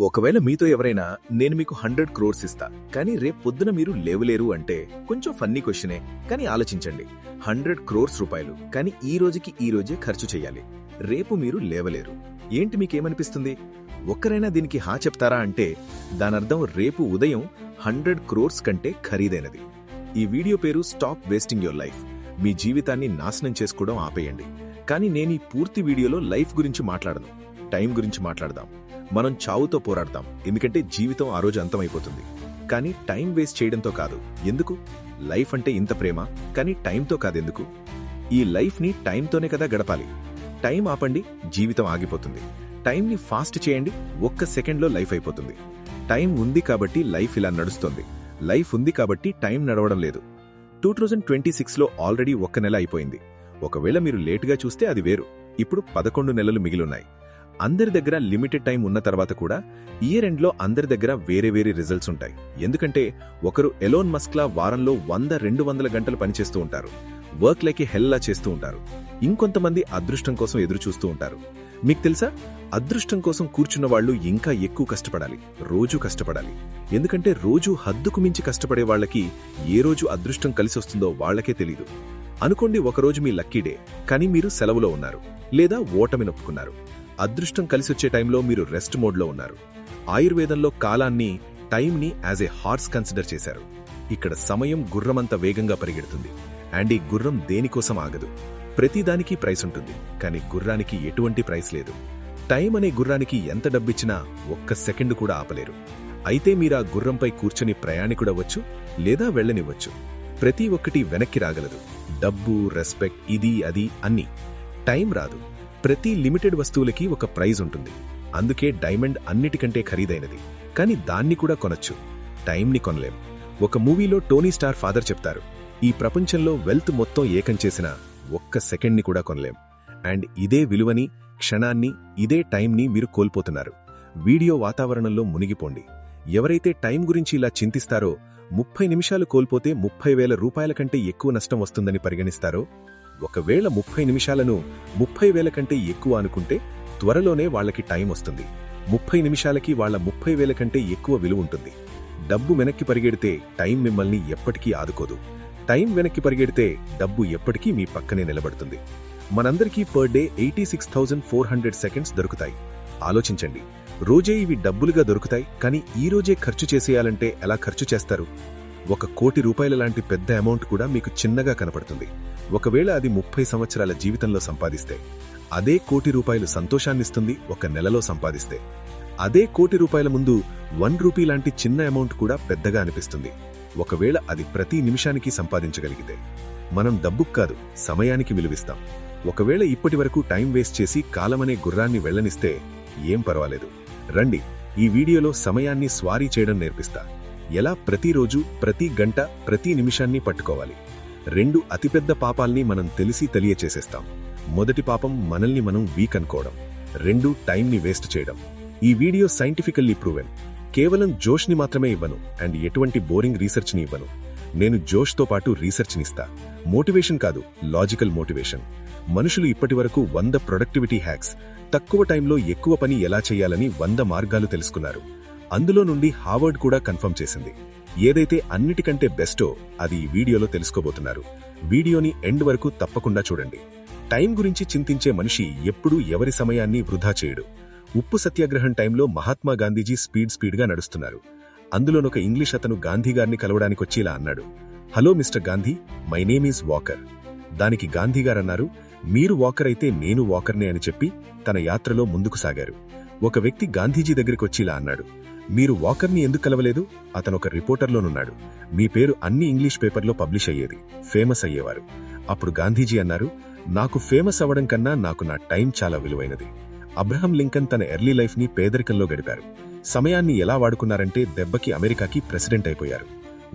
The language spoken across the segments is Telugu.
ఒకవేళ మీతో ఎవరైనా నేను మీకు హండ్రెడ్ క్రోర్స్ ఇస్తా కానీ రేపు పొద్దున మీరు లేవలేరు అంటే కొంచెం ఫన్నీ క్వశ్చనే కానీ ఆలోచించండి. హండ్రెడ్ క్రోర్స్ రూపాయలు కానీ ఈ రోజుకి ఈ రోజే ఖర్చు చేయాలి. రేపు మీరు లేవలేరు. ఏంటి మీకేమనిపిస్తుంది? ఒక్కరైనా దీనికి హా చెప్తారా అంటే దానర్థం రేపు ఉదయం హండ్రెడ్ క్రోర్స్ కంటే ఖరీదైనది. ఈ వీడియో పేరు స్టాప్ వేస్టింగ్ యువర్ లైఫ్. మీ జీవితాన్ని నాశనం చేసుకోవడం ఆపేయండి. కానీ నేను ఈ పూర్తి వీడియోలో లైఫ్ గురించి మాట్లాడను. టైం గురించి మాట్లాడదాం. మనం చావుతో పోరాడతాం. ఎందుకంటే జీవితం ఆ రోజు అంతమైపోతుంది. కానీ టైం వేస్ట్ చేయడంతో కాదు. ఎందుకు? లైఫ్ అంటే ఇంత ప్రేమ. కానీ టైంతో కాదెందుకు ఈ లైఫ్ని టైంతోనే కదా గడపాలి. టైం ఆపండి జీవితం ఆగిపోతుంది. టైంని ఫాస్ట్ చేయండి ఒక్క సెకండ్లో లైఫ్ అయిపోతుంది. టైం ఉంది కాబట్టి లైఫ్ ఇలా నడుస్తుంది. లైఫ్ ఉంది కాబట్టి టైం నడవడం లేదు. టూ థౌజండ్ ట్వంటీ సిక్స్లో ఆల్రెడీ ఒక్క నెల అయిపోయింది. ఒకవేళ మీరు లేటుగా చూస్తే అది వేరు. ఇప్పుడు పదకొండు నెలలు మిగిలున్నాయి అందరి దగ్గర లిమిటెడ్ టైం ఉన్న తర్వాత కూడా ఇయర్ ఎండ్లో అందరి దగ్గర వేరే వేరే రిజల్ట్స్ ఉంటాయి. ఎందుకంటే ఒకరు ఎలోన్ మస్క్లా వారంలో వంద రెండు వందల గంటలు పనిచేస్తూ ఉంటారు. వర్క్ లైక్ హెల్లా చేస్తూ ఉంటారు. ఇంకొంతమంది అదృష్టం కోసం ఎదురు చూస్తూ ఉంటారు. మీకు తెలుసా? అదృష్టం కోసం కూర్చున్న వాళ్ళు ఇంకా ఎక్కువ కష్టపడాలి. రోజు కష్టపడాలి. ఎందుకంటే రోజు హద్దుకు మించి కష్టపడే వాళ్ళకి ఏ రోజు అదృష్టం కలిసి వస్తుందో వాళ్ళకే తెలీదు. అనుకోండి ఒకరోజు మీ లక్కీ డే కానీ మీరు సెలవులో ఉన్నారు లేదా ఓటమి నొప్పుకున్నారు. అదృష్టం కలిసొచ్చే టైంలో మీరు రెస్ట్ మోడ్లో ఉన్నారు. ఆయుర్వేదంలో కాలాన్ని టైంని యాజ్ ఏ హార్స్ కన్సిడర్ చేశారు. ఇక్కడ సమయం గుర్రమంత వేగంగా పరిగెడుతుంది. అండ్ ఈ గుర్రం దేనికోసం ఆగదు. ప్రతిదానికి ప్రైస్ ఉంటుంది. కానీ గుర్రానికి ఎటువంటి ప్రైస్ లేదు. టైం అనే గుర్రానికి ఎంత డబ్బిచ్చినా ఒక్క సెకండ్ కూడా ఆపలేరు. అయితే మీరా గుర్రంపై కూర్చొని ప్రయాణికుడవచ్చు లేదా వెళ్ళనివ్వచ్చు. ప్రతి ఒక్కటి వెనక్కి రాగలదు. డబ్బు రెస్పెక్ట్ ఇది అది అన్నీ. టైం రాదు. ప్రతి లిమిటెడ్ వస్తువులకి ఒక ప్రైజ్ ఉంటుంది. అందుకే డైమండ్ అన్నిటికంటే ఖరీదైనది. కానీ దాన్ని కూడా కొనొచ్చు. టైంని కొనలేం. ఒక మూవీలో టోనీ స్టార్ ఫాదర్ చెప్తారు. ఈ ప్రపంచంలో వెల్త్ మొత్తం ఏకం చేసిన ఒక్క సెకండ్ని కూడా కొనలేం. అండ్ ఇదే విలువని క్షణాన్ని ఇదే టైంని మీరు కోల్పోతున్నారు. వీడియో వాతావరణంలో మునిగిపోండి. ఎవరైతే టైం గురించి ఇలా చింతిస్తారో ముప్పై నిమిషాలు కోల్పోతే ముప్పై వేల రూపాయల కంటే ఎక్కువ నష్టం వస్తుందని పరిగణిస్తారో ఒకవేళ ముప్పై నిమిషాలను ముప్పై వేల కంటే ఎక్కువ అనుకుంటే త్వరలోనే వాళ్ళకి టైం వస్తుంది. ముప్పై నిమిషాలకి వాళ్ళ ముప్పై వేల కంటే ఎక్కువ విలువ ఉంటుంది. డబ్బు వెనక్కి పరిగెడితే టైం మిమ్మల్ని ఎప్పటికీ ఆదుకోదు. టైం వెనక్కి పరిగెడితే డబ్బు ఎప్పటికీ మీ పక్కనే నిలబడుతుంది. మనందరికీ per day eighty six thousand four hundred seconds దొరుకుతాయి. ఆలోచించండి. రోజే ఇవి డబ్బులుగా దొరుకుతాయి కానీ ఈ రోజే ఖర్చు చేసేయాలంటే ఎలా ఖర్చు చేస్తారు? ఒక కోటి రూపాయల లాంటి పెద్ద అమౌంట్ కూడా మీకు చిన్నగా కనపడుతుంది. ఒకవేళ అది ముప్పై సంవత్సరాల జీవితంలో సంపాదిస్తే అదే కోటి రూపాయలు సంతోషాన్నిస్తుంది ఒక నెలలో సంపాదిస్తే. అదే కోటి రూపాయల ముందు వన్ రూపీ లాంటి చిన్న అమౌంట్ కూడా పెద్దగా అనిపిస్తుంది. ఒకవేళ అది ప్రతి నిమిషానికి సంపాదించగలిగితే. మనం డబ్బుకు కాదు సమయానికి విలువిస్తాం. ఒకవేళ ఇప్పటి వరకు టైం వేస్ట్ చేసి కాలమనే గుర్రాన్ని వెళ్ళనిస్తే ఏం పర్వాలేదు. రండి ఈ వీడియోలో సమయాన్ని స్వారీ చేయడం నేర్పిస్తా. ఎలా ప్రతిరోజు ప్రతి గంట ప్రతి నిమిషాన్ని పట్టుకోవాలి. రెండు అతిపెద్ద పాపాల్ని మనం తెలిసి తెలియచేసేస్తాం. మొదటి పాపం మనల్ని మనం వీక్ అనుకోవడం. రెండు టైంని వేస్ట్ చేయడం. ఈ వీడియో సైంటిఫికల్లీ ప్రూవెన్ కేవలం జోష్ని మాత్రమే ఇవ్వను. అండ్ ఎటువంటి బోరింగ్ రీసెర్చ్ని ఇవ్వను. నేను జోష్తో పాటు రీసెర్చ్నిస్తా మోటివేషన్ కాదు లాజికల్ మోటివేషన్ మనుషులు ఇప్పటివరకు వంద ప్రొడక్టివిటీ హ్యాక్స్ తక్కువ టైంలో ఎక్కువ పని ఎలా చేయాలని వంద మార్గాలు తెలుసుకున్నారు. అందులో నుండి హార్వర్డ్ కూడా కన్ఫర్మ్ చేసింది. ఏదైతే అన్నిటికంటే బెస్టో అది ఈ వీడియోలో తెలుసుకోబోతున్నారు. వీడియోని ఎండ్ వరకు తప్పకుండా చూడండి. టైం గురించి చింతించే మనిషి ఎప్పుడూ ఎవరి సమయాన్ని వృధా చేయడు. ఉప్పు సత్యాగ్రహం టైంలో మహాత్మా గాంధీజీ స్పీడ్ స్పీడ్గా నడుస్తున్నారు. అందులోనొక ఇంగ్లీష్ అతను గాంధీ గారిని వచ్చేలా ఇలా అన్నాడు. Hello mister Gandhi my name is Walker. దానికి గాంధీ గారన్నారు మీరు వాకర్ అయితే నేను వాకర్నే అని చెప్పి తన యాత్రలో ముందుకు సాగారు. ఒక వ్యక్తి గాంధీజీ దగ్గరికి ఇలా అన్నాడు. మీరు వాకర్ని ఎందుకు కలవలేదు? అతను ఒక రిపోర్టర్లోనున్నాడు. మీ పేరు అన్ని ఇంగ్లీష్ పేపర్లో పబ్లిష్ అయ్యేది. ఫేమస్ అయ్యేవారు. అప్పుడు గాంధీజీ అన్నారు నాకు ఫేమస్ అవ్వడం కన్నా నాకు నా టైం చాలా విలువైనది. అబ్రహం లింకన్ తన ఎర్లీ లైఫ్ని పేదరికంలో గడిపారు. సమయాన్ని ఎలా వాడుకున్నారంటే దెబ్బకి అమెరికాకి ప్రెసిడెంట్ అయిపోయారు.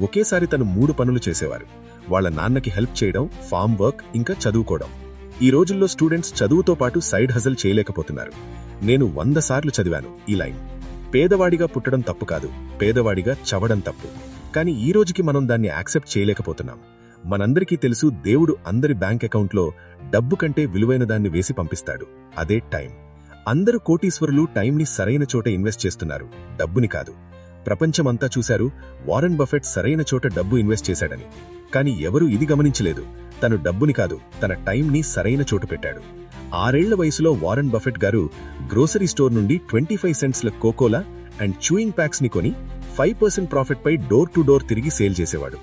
ఒకేసారి తను మూడు పనులు చేసేవారు. వాళ్ళ నాన్నకి హెల్ప్ చేయడం ఫామ్ వర్క్ ఇంకా చదువుకోవడం. ఈ రోజుల్లో స్టూడెంట్స్ చదువుతో పాటు సైడ్ హజల్ చేయలేకపోతున్నారు. నేను వంద సార్లు చదివాను ఈ లైన్. పేదవాడిగా పుట్టడం తప్పు కాదు. పేదవాడిగా చవడం తప్పు. కానీ ఈ రోజుకి మనం దాన్ని యాక్సెప్ట్ చేయలేకపోతున్నాం. మనందరికీ తెలుసు దేవుడు అందరి బ్యాంక్ అకౌంట్లో డబ్బు కంటే విలువైన దాన్ని వేసి పంపిస్తాడు. అదే టైం. అందరు కోటీశ్వరులు టైంని సరైన చోట ఇన్వెస్ట్ చేస్తున్నారు. డబ్బుని కాదు. ప్రపంచమంతా చూశారు వారెన్ బఫెట్ సరైన చోట డబ్బు ఇన్వెస్ట్ చేశాడని. కానీ ఎవరూ ఇది గమనించలేదు. తను డబ్బుని కాదు తన టైంని సరైన చోటు పెట్టాడు. ఆరేళ్ళ వయసులో వారెన్ బఫెట్ గారు గ్రోసరీ స్టోర్ నుండి ట్వంటీ ఫైవ్ సెంట్స్ల కోకోలా అండ్ చూయింగ్ ప్యాక్స్ని కొని ఫైవ్ పర్సెంట్ ప్రాఫిట్ పై డోర్ టు డోర్ తిరిగి సేల్ చేసేవాడు.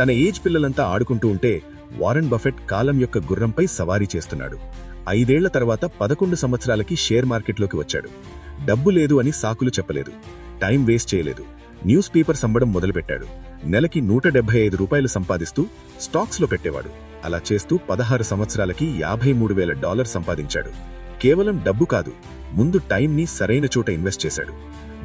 తన ఏజ్ పిల్లలంతా ఆడుకుంటూ ఉంటే వారెన్ బఫెట్ కాలం యొక్క గుర్రంపై సవారీ చేస్తున్నాడు. ఐదేళ్ళ తర్వాత పదకొండు సంవత్సరాలకి షేర్ మార్కెట్లోకి వచ్చాడు. డబ్బు లేదు అని సాకులు చెప్పలేదు. టైం వేస్ట్ చేయలేదు. న్యూస్ పేపర్స్ అమ్మడం మొదలుపెట్టాడు. నెలకి నూట డెబ్బై ఐదు రూపాయలు సంపాదిస్తూ స్టాక్స్లో పెట్టేవాడు. అలా చేస్తూ పదహారు సంవత్సరాలకి యాభై మూడు వేల డాలర్ సంపాదించాడు. కేవలం డబ్బు కాదు ముందు టైంని సరైన చోట ఇన్వెస్ట్ చేశాడు.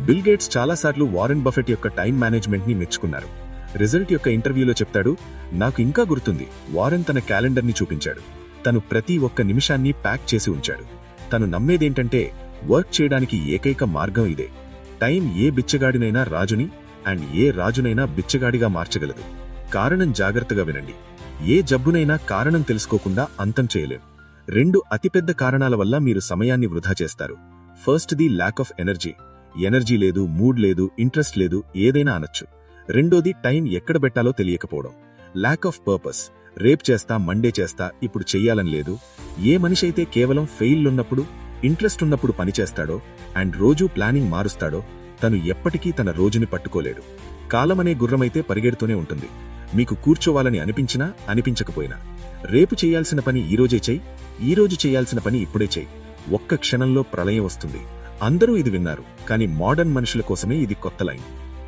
బిల్ గేట్స్ చాలాసార్లు వారెన్ బఫెట్ యొక్క టైం మేనేజ్మెంట్ని మెచ్చుకున్నారు. రిజల్ట్ యొక్క ఇంటర్వ్యూలో చెప్తాడు నాకు ఇంకా గుర్తుంది వారెన్ తన క్యాలెండర్ని చూపించాడు. తను ప్రతి ఒక్క నిమిషాన్ని ప్యాక్ చేసి ఉంచాడు. తను నమ్మేదేంటంటే వర్క్ చేయడానికి ఏకైక మార్గం ఇదే. టైం ఏ బిచ్చగాడినైనా రాజుని అండ్ ఏ రాజునైనా బిచ్చగాడిగా మార్చగలదు. కారణం జాగ్రత్తగా వినండి. ఏ జబ్బునైనా కారణం తెలుసుకోకుండా అంతం చేయలేం రెండు అతిపెద్ద కారణాల వల్ల మీరు సమయాన్ని వృధా చేస్తారు. First the lack of energy energy లేదు మూడ్ లేదు ఇంట్రెస్ట్ లేదు ఏదైనా అనొచ్చు. రెండోది టైం ఎక్కడ పెట్టాలో తెలియకపోవడం. ల్యాక్ ఆఫ్ పర్పస్ రేప్ చేస్తా మండే చేస్తా ఇప్పుడు చెయ్యాలని లేదు. ఏ మనిషి అయితే కేవలం ఫెయిల్ ఉన్నప్పుడు ఇంట్రెస్ట్ ఉన్నప్పుడు పనిచేస్తాడో అండ్ రోజూ ప్లానింగ్ మారుస్తాడో తను ఎప్పటికీ తన రోజుని పట్టుకోలేడు. కాలమనే గుర్రమైతే పరిగెడుతూనే ఉంటుంది. మీకు కూర్చోవాలని అనిపించినా అనిపించకపోయినా. రేపు చేయాల్సిన పని ఈ రోజే ఈరోజు ఈ రోజు చేయాల్సిన పని ఇప్పుడే చేయి. ఒక్క క్షణంలో ప్రళయం వస్తుంది. అందరూ ఇది విన్నారు కానీ మోడర్న్ మనుషుల కోసమే ఇది కొత్త లైన్.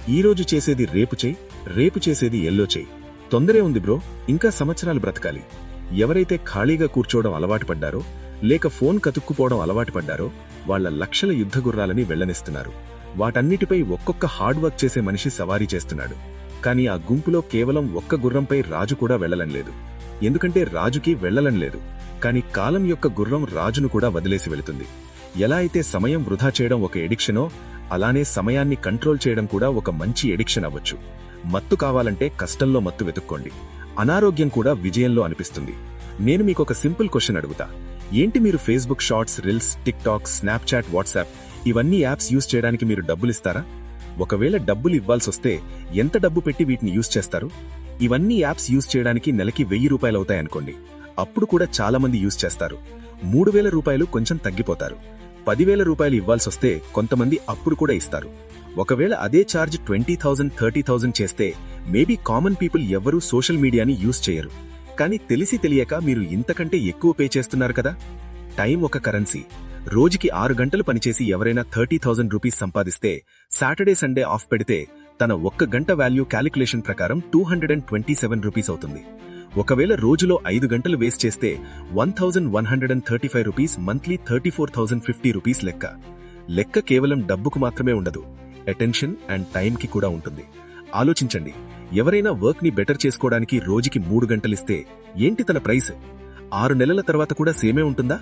ఈ రోజు చేసేది రేపు చేయి రేపు చేసేది ఎల్లో చేయి. తొందరే ఉంది బ్రో ఇంకా సంవత్సరాలు బ్రతకాలి. ఎవరైతే ఖాళీగా కూర్చోవడం అలవాటు పడ్డారో లేక ఫోన్ కతుక్కుపోవడం అలవాటు పడ్డారో వాళ్ళ లక్షల యుద్ధ గుర్రాలని వెళ్ళనిస్తున్నారు వాటన్నిటిపై ఒక్కొక్క హార్డ్ వర్క్ చేసే మనిషి సవారీ చేస్తున్నాడు. కానీ ఆ గుంపులో కేవలం ఒక్క గుర్రంపై రాజు కూడా వెళ్ళలంలేదు ఎందుకంటే రాజుకి వెళ్ళలంలేదు కానీ కాలం యొక్క గుర్రం రాజును కూడా వదిలేసి వెళుతుంది. ఎలా అయితే సమయం వృధా చేయడం ఒక ఎడిక్షనో అలానే సమయాన్ని కంట్రోల్ చేయడం కూడా ఒక మంచి ఎడిక్షన్ అవ్వచ్చు. మత్తు కావాలంటే కష్టంలో మత్తు వెతుక్కోండి. అనారోగ్యం కూడా విజయంలో అనిపిస్తుంది. నేను మీకు ఒక సింపుల్ క్వశ్చన్ అడుగుతా. ఏంటి మీరు Facebook shorts reels TikTok Snapchat WhatsApp ఇవన్నీ యాప్స్ యూజ్ చేయడానికి మీరు డబ్బులు ఇస్తారా ఒకవేళ డబ్బులు ఇవ్వాల్సి వస్తే ఎంత డబ్బు పెట్టి వీటిని యూజ్ చేస్తారు? ఇవన్నీ యాప్స్ యూజ్ చేయడానికి నెలకి వెయ్యి రూపాయలు అవుతాయనుకోండి. అప్పుడు కూడా చాలామంది యూజ్ చేస్తారు. మూడు వేల రూపాయలు కొంచెం తగ్గిపోతారు. పదివేల రూపాయలు ఇవ్వాల్సి వస్తే కొంతమంది అప్పుడు కూడా ఇస్తారు. ఒకవేళ అదే charge twenty thousand thirty thousand చేస్తే మేబీ కామన్ పీపుల్ ఎవ్వరూ సోషల్ మీడియాని యూజ్ చేయరు. కానీ తెలిసి తెలియక మీరు ఇంతకంటే ఎక్కువ పే చేస్తున్నారు కదా? టైం ఒక కరెన్సీ. రోజుకి ఆరు గంటలు పనిచేసి ఎవరైనా థర్టీ థౌజండ్ రూపీస్ సంపాదిస్తే సాటర్డే సండే ఆఫ్ పెడితే తన ఒక్క గంట వాల్యూ క్యాలిక్యులేషన్ ప్రకారం two hundred and twenty seven rupees అవుతుంది. ఒకవేళ రోజులో ఐదు గంటలు వేస్ట్ చేస్తే one thousand one hundred and thirty five rupees monthly thirty four thousand fifty rupees లెక్క. లెక్క కేవలం డబ్బుకు మాత్రమే ఉండదు. అటెన్షన్ అండ్ టైంకి కూడా ఉంటుంది. ఆలోచించండి. ఎవరైనా వర్క్ని బెటర్ చేసుకోవడానికి రోజుకి మూడు గంటలిస్తే ఏంటి తన ప్రైస్? ఆరు నెలల తర్వాత కూడా సేమే ఉంటుందా?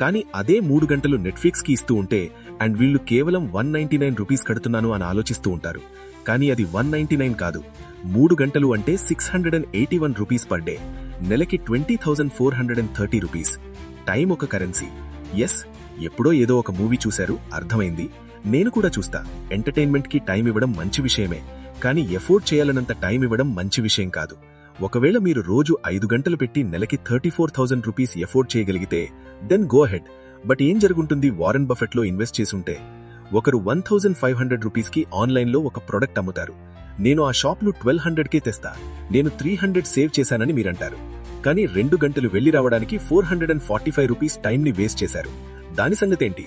కానీ అదే మూడు గంటలు నెట్ఫ్లిక్స్కి ఇస్తూ ఉంటే అండ్ వీళ్ళు కేవలం వన్ నైన్టీ నైన్ రూపీస్ కడుతున్నాను అని ఆలోచిస్తూ ఉంటారు. కానీ అది వన్ నైన్టీ నైన్ కాదు. మూడు గంటలు అంటే six hundred and eighty one rupees per day. నెలకి twenty thousand four hundred and thirty rupees. Time ఒక కరెన్సీ. ఎస్ ఎప్పుడో ఏదో ఒక మూవీ చూశారు అర్థమైంది. నేను కూడా చూస్తా. ఎంటర్టైన్మెంట్కి టైం ఇవ్వడం మంచి విషయమే. కానీ ఎఫోర్డ్ చేయాలన్నంత టైం ఇవ్వడం మంచి విషయం కాదు. ఒకవేళ మీరు రోజు ఐదు గంటలు పెట్టి నెలకి thirty four thousand rupees afford చేయగలిగితే దెన్ గో హెడ్ బట్ ఏం జరుగుంటుంది వారెన్ బఫెట్లో ఇన్వెస్ట్ చేసుంటే ఒకరు వన్ థౌజండ్ ఫైవ్ హండ్రెడ్ రూపీస్కి ఆన్లైన్లో ఒక ప్రొడక్ట్ అమ్ముతారు. నేను ఆ షాప్ను ట్వెల్వ్ హండ్రెడ్ కే తెస్తా. నేను త్రీ హండ్రెడ్ సేవ్ చేశానని మీరంటారు. కానీ రెండు గంటలు వెళ్ళి రావడానికి four hundred and forty five rupees time ని వేస్ట్ చేశారు. దాని సంగతేంటి?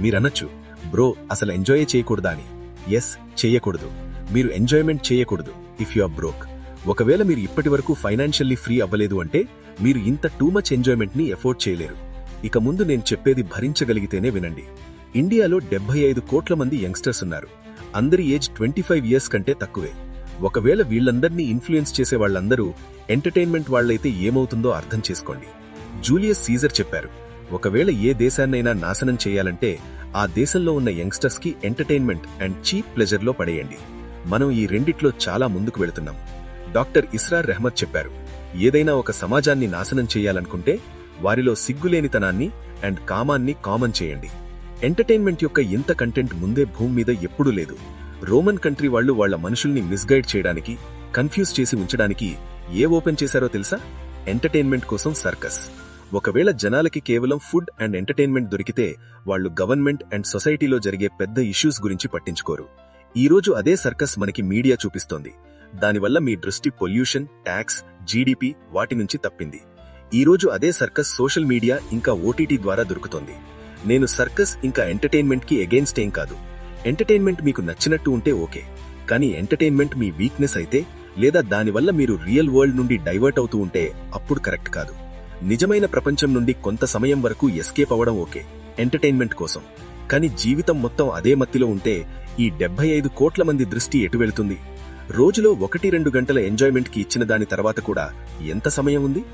మీరనొచ్చు. బ్రో అసలు ఎంజాయ్ చేయకూడదా అని. ఎస్ చేయకూడదు. మీరు ఎంజాయ్మెంట్ చేయకూడదు ఇఫ్ యు ఆర్ బ్రోక్ ఒకవేళ మీరు ఇప్పటి వరకు ఫైనాన్షియల్లీ ఫ్రీ అవ్వలేదు అంటే మీరు ఇంత టూ మచ్ ఎంజాయ్మెంట్ని ఎఫోర్డ్ చేయలేరు. ఇక ముందు నేను చెప్పేది భరించగలిగితేనే వినండి. ఇండియాలో డెబ్బై ఐదు కోట్ల మంది యంగ్స్టర్స్ ఉన్నారు. అందరి ఏజ్ ట్వంటీ ఫైవ్ ఇయర్స్ కంటే తక్కువే. ఒకవేళ వీళ్ళందరినీ ఇన్ఫ్లుయెన్స్ చేసే వాళ్ళందరూ ఎంటర్టైన్మెంట్ వాళ్ళైతే ఏమవుతుందో అర్థం చేసుకోండి. జూలియస్ సీజర్ చెప్పారు ఒకవేళ ఏ దేశాన్నైనా నాశనం చేయాలంటే ఆ దేశంలో ఉన్న యంగ్స్టర్స్కి ఎంటర్టైన్మెంట్ అండ్ చీప్ ప్లెజర్లో పడేయండి. మనం ఈ రెండిట్లో చాలా ముందుకు వెళుతున్నాం. డాక్టర్ ఇస్రార్ రెహమత్ చెప్పారు. ఏదైనా ఒక సమాజాన్ని నాశనం చేయాలనుకుంటే వారిలో సిగ్గులేనితనాన్ని అండ్ కామాన్ని కామన్ చేయండి. ఎంటర్టైన్మెంట్ యొక్క ఇంత కంటెంట్ ముందే భూమి మీద ఎప్పుడూ లేదు. రోమన్ కంట్రీ వాళ్ళు వాళ్ళ మనుషుల్ని మిస్గైడ్ చేయడానికి కన్ఫ్యూజ్ చేసి ఉంచడానికి ఏ ఓపెన్ చేశారో తెలుసా? ఎంటర్టైన్మెంట్ కోసం సర్కస్. ఒకవేళ జనాలకి కేవలం ఫుడ్ అండ్ ఎంటర్టైన్మెంట్ దొరికితే వాళ్ళు గవర్నమెంట్ అండ్ సొసైటీలో జరిగే పెద్ద ఇష్యూస్ గురించి పట్టించుకోరు. ఈ రోజు అదే సర్కస్ మనకి మీడియా చూపిస్తోంది. దానివల్ల మీ దృష్టి పొల్యూషన్ ట్యాక్స్ జీడిపి వాటి నుంచి తప్పింది. ఈ రోజు అదే సర్కస్ సోషల్ మీడియా ఇంకా ఓటీటీ ద్వారా దొరుకుతోంది. నేను సర్కస్ ఇంకా ఎంటర్టైన్మెంట్కి అగేన్స్ట్ ఏం కాదు. ఎంటర్టైన్మెంట్ మీకు నచ్చినట్టు ఉంటే ఓకే. కానీ ఎంటర్టైన్మెంట్ మీ వీక్నెస్ అయితే లేదా దానివల్ల మీరు రియల్ వరల్డ్ నుండి డైవర్ట్ అవుతూ ఉంటే అప్పుడు కరెక్ట్ కాదు. నిజమైన ప్రపంచం నుండి కొంత సమయం వరకు ఎస్కేప్ అవ్వడం ఓకే ఎంటర్టైన్మెంట్ కోసం. కానీ జీవితం మొత్తం అదే మత్తిలో ఉంటే ఈ డెబ్బై ఐదు కోట్ల మంది దృష్టి ఎటు వెళుతుంది? రోజులో ఒకటి రెండు గంటల ఎంజాయ్మెంట్కి ఇచ్చిన దాని తర్వాత కూడా ఎంత సమయం ఉంది?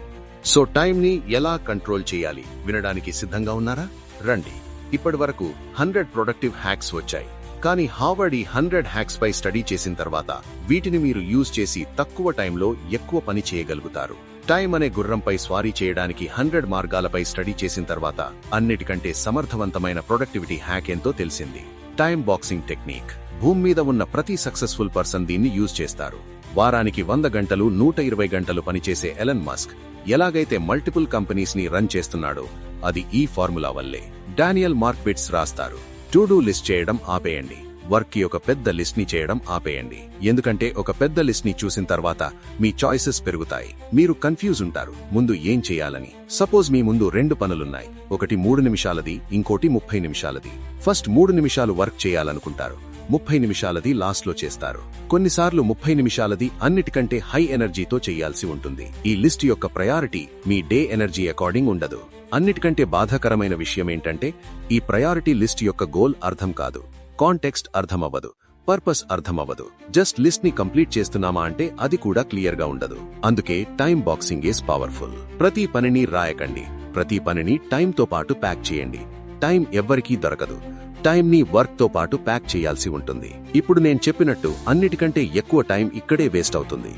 సో టైంని ఎలా కంట్రోల్ చేయాలి? వినడానికి సిద్ధంగా ఉన్నారా? రండి. ఇప్పటి వరకు హండ్రెడ్ ప్రొడక్టివ్ హ్యాక్స్ వచ్చాయి. కానీ హార్వర్డ్ ఈ హండ్రెడ్ హ్యాక్స్ పై స్టడీ చేసిన తర్వాత వీటిని మీరు యూజ్ చేసి తక్కువ టైంలో ఎక్కువ పని చేయగలుగుతారు. టైం అనే గుర్రంపై స్వారీ చేయడానికి హండ్రెడ్ మార్గాలపై స్టడీ చేసిన తర్వాత అన్నిటికంటే సమర్థవంతమైన ప్రొడక్టివిటీ హ్యాక్ ఎంతో తెలిసింది. Time boxing technique. భూమి మీద ఉన్న ప్రతి సక్సెస్ఫుల్ పర్సన్ దీన్ని యూజ్ చేస్తారు. వారానికి వంద గంటలు నూట ఇరవై గంటలు పనిచేసే ఎలన్ మస్క్ ఎలాగైతే మల్టిపుల్ కంపెనీస్ని రన్ చేస్తున్నాడో అది ఈ ఫార్ములా వల్లే. డానియల్ మార్క్విట్స్ రాస్తారు. టు డూ లిస్ట్ చేయడం ఆపేయండి. వర్క్కి ఒక పెద్ద లిస్ట్ని చేయడం ఆపేయండి. ఎందుకంటే ఒక పెద్ద లిస్ట్ని చూసిన తర్వాత మీ చాయిసెస్ పెరుగుతాయి. మీరు కన్ఫ్యూజ్ ఉంటారు. ముందు ఏం చేయాలని. సపోజ్ మీ ముందు రెండు పనులున్నాయి. ఒకటి మూడు నిమిషాలది ఇంకోటి ముప్పై నిమిషాలది. ఫస్ట్ మూడు నిమిషాలు వర్క్ చేయాలనుకుంటారు. ముప్పై నిమిషాలది లాస్ట్లో చేస్తారు. కొన్నిసార్లు ముప్పై నిమిషాలది అన్నిటికంటే హై ఎనర్జీతో చేయాల్సి ఉంటుంది. ఈ లిస్ట్ యొక్క ప్రయారిటీ మీ డే ఎనర్జీ అకార్డింగ్ ఉండదు. అన్నిటికంటే బాధాకరమైన విషయం ఏంటంటే ఈ ప్రయారిటీ లిస్ట్ యొక్క గోల్ అర్థం కాదు. కాంటెక్స్ట్ అర్థమవ్వదు. పర్పస్ అర్థమవ్వదు. జస్ట్ లిస్ట్ని కంప్లీట్ చేస్తున్నామా అంటే అది కూడా క్లియర్గా ఉండదు. అందుకే టైం బాక్సింగ్ ఈస్ పవర్ఫుల్. ప్రతి పనిని రాయకండి. ప్రతి పనిని టైంతో పాటు ప్యాక్ చేయండి. టైం ఎవ్వరికీ దొరకదు. టైం ని వర్క్తో పాటు ప్యాక్ చేయాల్సి ఉంటుంది. ఇప్పుడు నేను చెప్పినట్టు అన్నిటికంటే ఎక్కువ టైం ఇక్కడే వేస్ట్ అవుతుంది.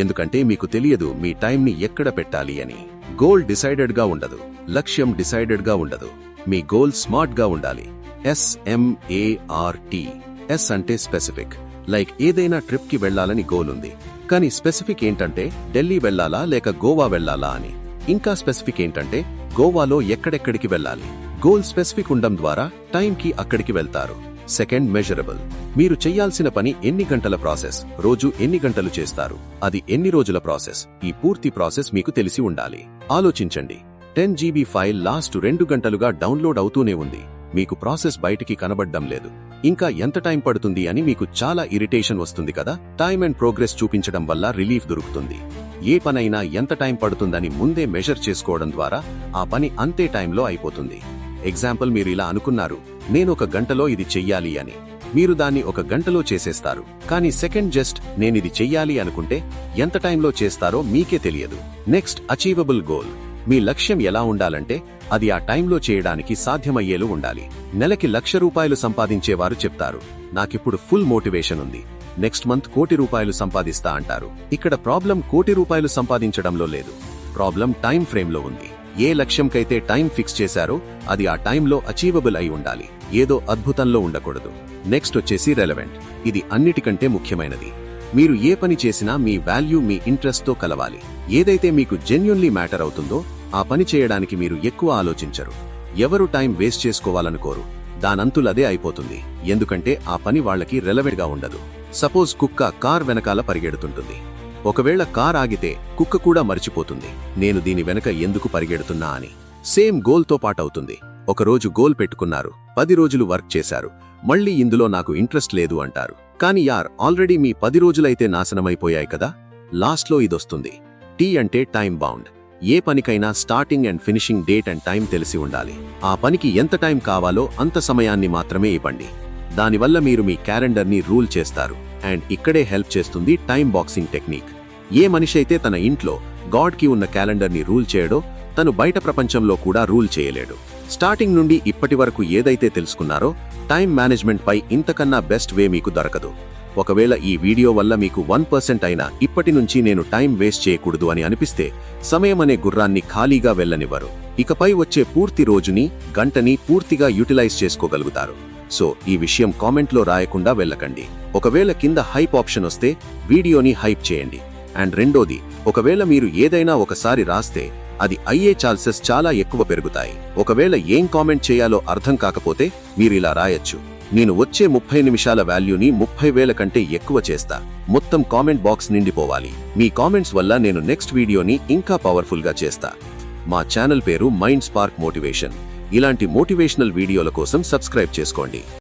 ఎందుకంటే మీకు తెలియదు మీ టైం ని ఎక్కడ పెట్టాలి అని. గోల్ డిసైడెడ్గా ఉండదు. లక్ష్యం డిసైడెడ్గా ఉండదు. మీ గోల్ స్మార్ట్గా ఉండాలి ఎస్ఎంఏఆర్టీ ఎస్ అంటే స్పెసిఫిక్. లైక్ ఏదైనా ట్రిప్కి వెళ్ళాలని గోల్ ఉంది. కానీ స్పెసిఫిక్ ఏంటంటే ఢిల్లీ వెళ్ళాలా లేక గోవా వెళ్ళాలా అని. ఇంకా స్పెసిఫిక్ ఏంటంటే గోవాలో ఎక్కడెక్కడికి వెళ్ళాలి. గోల్ స్పెసిఫిక్ ఉండడం ద్వారా టైంకి అక్కడికి వెళ్తారు. Second measurable. మీరు చెయ్యాల్సిన పని ఎన్ని గంటల ప్రాసెస్? రోజు ఎన్ని గంటలు చేస్తారు? అది ఎన్ని రోజుల ప్రాసెస్? ఈ పూర్తి ప్రాసెస్ మీకు తెలిసి ఉండాలి. ఆలోచించండి. టెన్ జీబీ ఫైల్ లాస్ట్ రెండు గంటలుగా డౌన్లోడ్ అవుతూనే ఉంది. మీకు ప్రాసెస్ బయటికి కనబడ్డం లేదు. ఇంకా ఎంత టైం పడుతుంది అని మీకు చాలా ఇరిటేషన్ వస్తుంది కదా? టైం అండ్ ప్రోగ్రెస్ చూపించడం వల్ల రిలీఫ్ దొరుకుతుంది. ఏ పనైనా ఎంత టైం పడుతుందని ముందే మెజర్ చేసుకోవడం ద్వారా ఆ పని అంతే టైంలో అయిపోతుంది. ఎగ్జాంపుల్ మీరు ఇలా అనుకున్నారు నేను ఒక గంటలో ఇది చెయ్యాలి అని. మీరు దాన్ని ఒక గంటలో చేసేస్తారు. కానీ సెకండ్ జస్ట్ నేనిది చెయ్యాలి అనుకుంటే ఎంత టైంలో చేస్తారో మీకే తెలియదు. నెక్స్ట్ అచీవబుల్ గోల్ మీ లక్ష్యం ఎలా ఉండాలంటే అది ఆ టైంలో చేయడానికి సాధ్యమయ్యేలు ఉండాలి. నెలకి లక్ష రూపాయలు సంపాదించేవారు చెప్తారు. నాకిప్పుడు ఫుల్ మోటివేషన్ ఉంది. నెక్స్ట్ మంత్ కోటి రూపాయలు సంపాదిస్తా అంటారు. ఇక్కడ ప్రాబ్లం కోటి రూపాయలు సంపాదించడంలో లేదు. ప్రాబ్లం టైం ఫ్రేమ్లో ఉంది. ఏ లక్ష్యంకైతే టైం ఫిక్స్ చేశారో అది ఆ టైంలో అచీవబుల్ అయి ఉండాలి. ఏదో అద్భుతంలో ఉండకూడదు. నెక్స్ట్ వచ్చేసి రెలవెంట్ ఇది అన్నిటికంటే ముఖ్యమైనది. మీరు ఏ పని చేసినా మీ వాల్యూ మీ ఇంట్రెస్ట్తో కలవాలి. ఏదైతే మీకు జెన్యున్లీ మ్యాటర్ అవుతుందో ఆ పని చేయడానికి మీరు ఎక్కువ ఆలోచించరు. ఎవరు టైం వేస్ట్ చేసుకోవాలనుకోరు. దానంతులదే అయిపోతుంది. ఎందుకంటే ఆ పని వాళ్ళకి రెలవెంట్గా ఉండదు. సపోజ్ కుక్క కార్ వెనకాల పరిగెడుతుంటుంది. ఒకవేళ కార్ ఆగితే కుక్క కూడా మర్చిపోతుంది. నేను దీని వెనక ఎందుకు పరిగెడుతున్నా అని. సేమ్ గోల్తో పాటవుతుంది. ఒకరోజు గోల్ పెట్టుకున్నారు. పది రోజులు వర్క్ చేశారు. మళ్ళీ ఇందులో నాకు ఇంట్రెస్ట్ లేదు అంటారు. కాని యార్ ఆల్రెడీ మీ పది రోజులైతే నాశనమైపోయాయి కదా? లాస్ట్లో ఇదొస్తుంది. టీ అంటే టైం బౌండ్. ఏ పనికైనా starting and finishing date and time తెలిసి ఉండాలి. ఆ పనికి ఎంత టైం కావాలో అంత సమయాన్ని మాత్రమే ఇవ్వండి. దానివల్ల మీరు మీ క్యాలెండర్ని రూల్ చేస్తారు. అండ్ ఇక్కడే హెల్ప్ చేస్తుంది టైం బాక్సింగ్ టెక్నిక్. ఏ మనిషి అయితే తన ఇంట్లో గాడ్కి ఉన్న క్యాలెండర్ని రూల్ చేయడో తను బయట ప్రపంచంలో కూడా రూల్ చేయలేడు. స్టార్టింగ్ నుండి ఇప్పటి వరకు ఏదైతే తెలుసుకున్నారో టైం మేనేజ్మెంట్పై ఇంతకన్నా బెస్ట్ వే మీకు దొరకదు. ఒకవేళ ఈ వీడియో వల్ల మీకు వన్ పర్సెంట్ అయినా ఇప్పటి నుంచి నేను టైం వేస్ట్ చేయకూడదు అని అనిపిస్తే సమయం అనే గుర్రాన్ని ఖాళీగా వెళ్ళనివ్వరు. ఇకపై వచ్చే పూర్తి రోజుని గంటని పూర్తిగా యూటిలైజ్ చేసుకోగలుగుతారు. సో ఈ విషయం కామెంట్లో రాయకుండా వెళ్ళకండి. ఒకవేళ కింద హైప్ ఆప్షన్ వస్తే వీడియోని హైప్ చేయండి. అండ్ రెండోది ఒకవేళ మీరు ఏదైనా ఒకసారి రాస్తే అది అయ్యే ఛాన్సెస్ చాలా ఎక్కువ పెరుగుతాయి. ఒకవేళ ఏం కామెంట్ చేయాలో అర్థం కాకపోతే మీరు ఇలా రాయొచ్చు. నేను వచ్చే ముప్పై నిమిషాల వాల్యూని ముప్పై వేల కంటే ఎక్కువ చేస్తా. మొత్తం కామెంట్ బాక్స్ నిండిపోవాలి. మీ కామెంట్స్ వల్ల నేను నెక్స్ట్ వీడియోని ఇంకా పవర్ఫుల్గా చేస్తా. మా ఛానల్ పేరు మైండ్ స్పార్క్ మోటివేషన్. ఇలాంటి మోటివేషనల్ వీడియోల కోసం సబ్స్క్రైబ్ చేసుకోండి.